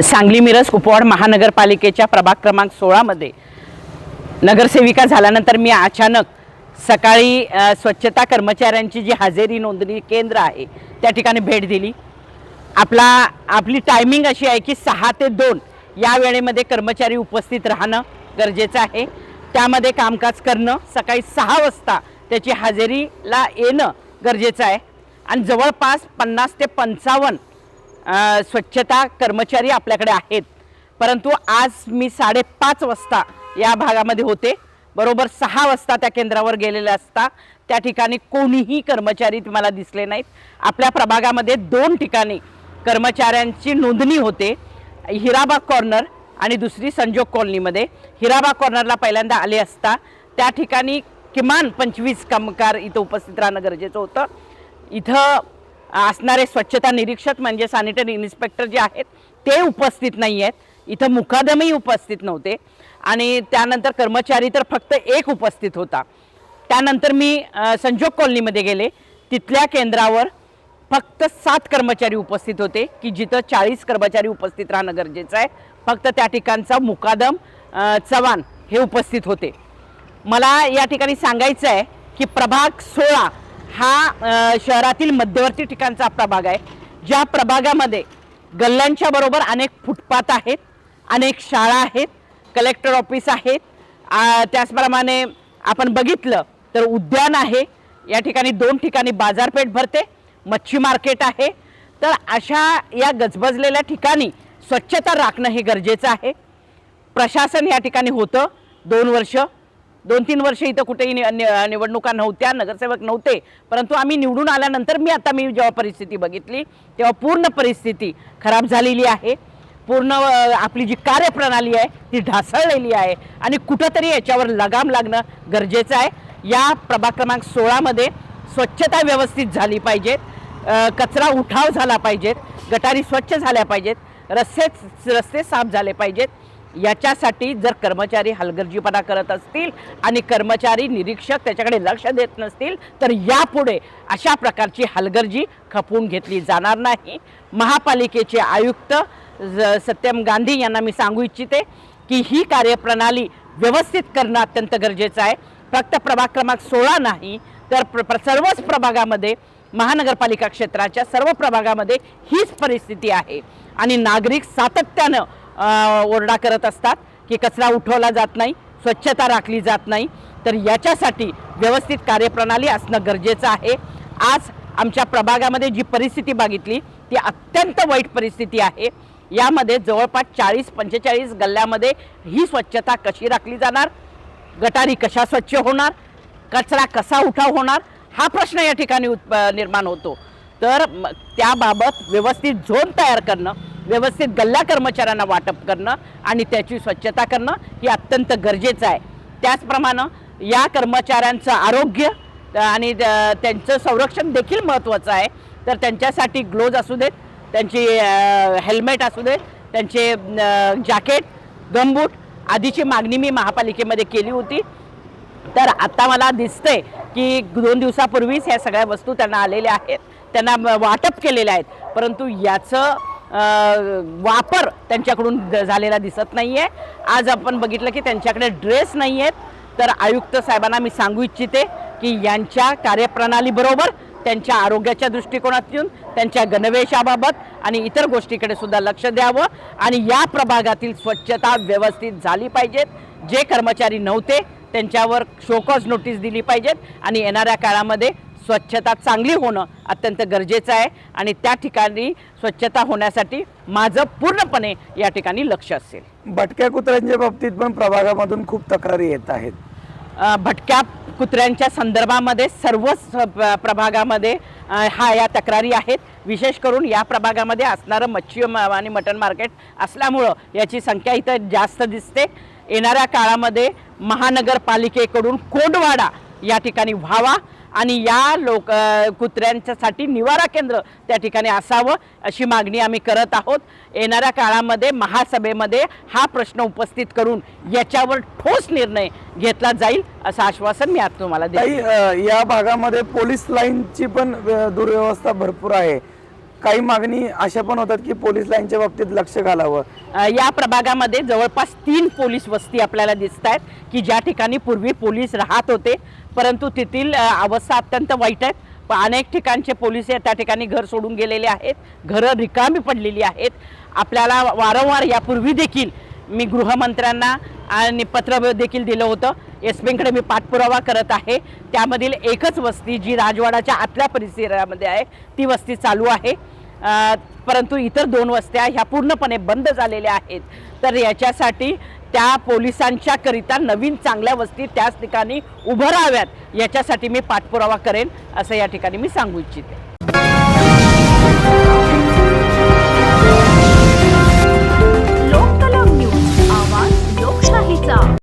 सांगली मिरज कुपवाड महानगरपालिकेच्या प्रभाग क्रमांक सोळामध्ये नगरसेविका झाल्यानंतर मी अचानक सकाळी स्वच्छता कर्मचाऱ्यांची जी हजेरी नोंदणी केंद्र आहे त्या ठिकाणी भेट दिली. आपला आपली टायमिंग अशी आहे की सहा ते दोन या वेळेमध्ये कर्मचारी उपस्थित राहणं गरजेचं आहे. त्यामध्ये कामकाज करणं सकाळी सहा वाजता त्याची हजेरीला येणं गरजेचं आहे. आणि जवळपास पन्नास ते पंचावन्न स्वच्छता कर्मचारी आपल्याकडे आहेत. परंतु आज मी साडेपाच वाजता या भागामध्ये होते. बरोबर सहा वाजता त्या केंद्रावर गेलेले असता. त्या ठिकाणी कोणीही कर्मचारी मला दिसले नाहीत. आपल्या प्रभागामध्ये दोन ठिकाणी कर्मचाऱ्यांची नोंदणी होते. हिराबाग कॉर्नर आणि दुसरी संजोग कॉलनीमध्ये. हिराबाग कॉर्नरला पहिल्यांदा आले असता. त्या ठिकाणी किमान पंचवीस कामगार इथं उपस्थित राहणं गरजेचं होतं. इथं असणारे स्वच्छता निरीक्षक म्हणजे सॅनिटरी इन्स्पेक्टर जे आहेत ते उपस्थित नाही आहेत इथं मुकादमही उपस्थित नव्हते. आणि त्यानंतर कर्मचारी तर फक्त एक उपस्थित होता. त्यानंतर मी संजोग कॉलनीमध्ये गेले. तिथल्या केंद्रावर फक्त सात कर्मचारी उपस्थित होते की जिथं चाळीस कर्मचारी उपस्थित राहणं गरजेचं आहे. फक्त त्या ठिकाणचा मुकादम चव्हाण हे उपस्थित होते. मला या ठिकाणी सांगायचं आहे की प्रभाग सोळा हा शहरातील मध्यवर्ती ठिकाणचा प्रभाग आहे. ज्या प्रभागामध्ये गल्ल्यांच्या बरोबर अनेक फुटपाथ आहेत अनेक शाळा आहेत कलेक्टर ऑफिस आहेत त्याचप्रमाणे आपण बघितलं तर उद्यान आहे. या ठिकाणी दोन ठिकाणी बाजारपेठ भरते मच्छी मार्केट आहे. तर अशा या गजबजलेल्या ठिकाणी स्वच्छता राखणं हे गरजेचं आहे. प्रशासन या ठिकाणी होतं दोन वर्ष. दोन तीन वर्ष इथं कुठेही नि- निवडणुका नव्हत्या नगरसेवक नव्हते परंतु आम्ही निवडून आल्यानंतर मी आता मी जेव्हा परिस्थिती बघितली तेव्हा पूर्ण परिस्थिती खराब झालेली आहे. पूर्ण आपली जी कार्यप्रणाली आहे ती ढासळलेली आहे आणि कुठंतरी याच्यावर लगाम लागणं गरजेचं आहे. या प्रभाग क्रमांक सोळामध्ये स्वच्छता व्यवस्थित झाली पाहिजेत कचरा उठाव झाला पाहिजेत गटारी स्वच्छ झाल्या पाहिजेत रस्ते रस्ते साफ झाले पाहिजेत. याच्यासाठी जर कर्मचारी हलगर्जीपणा करत असतील आणि कर्मचारी निरीक्षक त्याच्याकडे लक्ष देत नसतील तर यापुढे अशा प्रकारची हलगर्जी खपवून घेतली जाणार नाही. महापालिकेचे आयुक्त ज- सत्यम गांधी यांना मी सांगू इच्छिते की ही कार्यप्रणाली व्यवस्थित करणं अत्यंत गरजेचं आहे. फक्त प्रभाग क्रमांक सोळा नाही तर प्र सर्वच प्रभागामध्ये महानगरपालिका क्षेत्राच्या सर्व प्रभागामध्ये हीच परिस्थिती आहे. आणि नागरिक सातत्यानं ओरडा करत असतात की कचरा उठवला जात नाही स्वच्छता राखली जात नाही. तर याच्यासाठी व्यवस्थित कार्यप्रणाली असणं गरजेचं आहे. आज आमच्या प्रभागामध्ये जी परिस्थिती बघितली ती अत्यंत वाईट परिस्थिती आहे. यामध्ये जवळपास चाळीस पंचेचाळीस गल्ल्यामध्ये ही स्वच्छता कशी राखली जाणार? गटारी कशा स्वच्छ होणार? कचरा कसा उठाव होणार? हा प्रश्न या ठिकाणी उत्प निर्माण होतो. तर त्याबाबत व्यवस्थित झोन तयार करणं व्यवस्थित गल्ला कर्मचाऱ्यांना वाटप करणं आणि त्याची स्वच्छता करणं ही अत्यंत गरजेचं आहे. त्याचप्रमाणे या कर्मचाऱ्यांचं आरोग्य आणि त्यांचं संरक्षण देखील महत्त्वाचं आहे. तर त्यांच्यासाठी ग्लोज असू देत त्यांची हेल्मेट असू देत त्यांचे जॅकेट गमबूट आधीची मागणी मी महापालिकेमध्ये केली होती. तर आत्ता मला दिसतंय की दोन दिवसापूर्वीच ह्या सगळ्या वस्तू त्यांना आलेल्या आहेत त्यांना वाटप केलेल्या आहेत. परंतु याचं वापर त्यांच्याकडून द- झालेला दिसत नाही आहे आज आपण बघितलं की त्यांच्याकडे ड्रेस नाही आहेत तर आयुक्त साहेबांना मी सांगू इच्छिते की यांच्या कार्यप्रणालीबरोबर त्यांच्या आरोग्याच्या दृष्टिकोनातून त्यांच्या गणवेशाबाबत आणि इतर गोष्टीकडे सुद्धा लक्ष द्यावं आणि या प्रभागातील स्वच्छता व्यवस्थित झाली पाहिजेत. जे कर्मचारी नव्हते त्यांच्यावर शोकॉज नोटीस दिली पाहिजेत आणि येणाऱ्या काळामध्ये स्वच्छता चांगली होणं अत्यंत गरजेचं आहे. आणि त्या ठिकाणी स्वच्छता होण्यासाठी माझं पूर्णपणे या ठिकाणी लक्ष असेल. भटक्या कुत्र्यांच्या बाबतीत पण प्रभागामधून खूप तक्रारी येत आहेत. भटक्या कुत्र्यांच्या संदर्भामध्ये सर्वच प्रभागामध्ये हा या तक्रारी आहेत. विशेष करून या प्रभागामध्ये असणारं मच्छी आणि मटण मार्केट असल्यामुळं याची संख्या इथं जास्त दिसते. येणाऱ्या काळामध्ये महानगरपालिकेकडून कोंडवाडा या ठिकाणी व्हावा. आणि या लोक कुत्र्यांच्यासाठी निवारा केंद्र त्या ठिकाणी असावं अशी मागणी आम्ही करत आहोत. येणाऱ्या काळामध्ये महासभेमध्ये हा प्रश्न उपस्थित करून याच्यावर ठोस निर्णय घेतला जाईल असं आश्वासन मी आज तुम्हाला अ, या भागामध्ये पोलीस लाईनची पण दुर्व्यवस्था भरपूर आहे. काही मागणी अशा पण होतात की पोलीस लाईनच्या बाबतीत लक्ष घालावं. या प्रभागामध्ये जवळपास तीन पोलीस वस्ती आपल्याला दिसत आहेत की ज्या ठिकाणी पूर्वी पोलीस राहत होते. परंतु तेथील अवस्था अत्यंत वाईट आहेत अनेक ठिकाणचे पोलीस या त्या ठिकाणी घर सोडून गेलेले आहेत. घरं रिकामी पडलेली आहेत. आपल्याला वारंवार यापूर्वी देखील मी गृहमंत्र्यांना आणि पत्र देखील दिलं होतं. एस पीकडे मी पाठपुरावा करत आहे. त्यामधील एकच वस्ती जी राजवाडाच्या आतल्या परिसरामध्ये आहे ती वस्ती चालू आहे. परंतु इतर दोन वस्त्या ह्या पूर्णपणे बंद झालेल्या आहेत. तर याच्यासाठी त्या पोलिसांच्या करिता नवीन चांगल्या वस्ती त्याच ठिकाणी उभं राहाव्यात. याच्यासाठी मी पाठपुरावा करेन असं या ठिकाणी मी सांगू इच्छिते.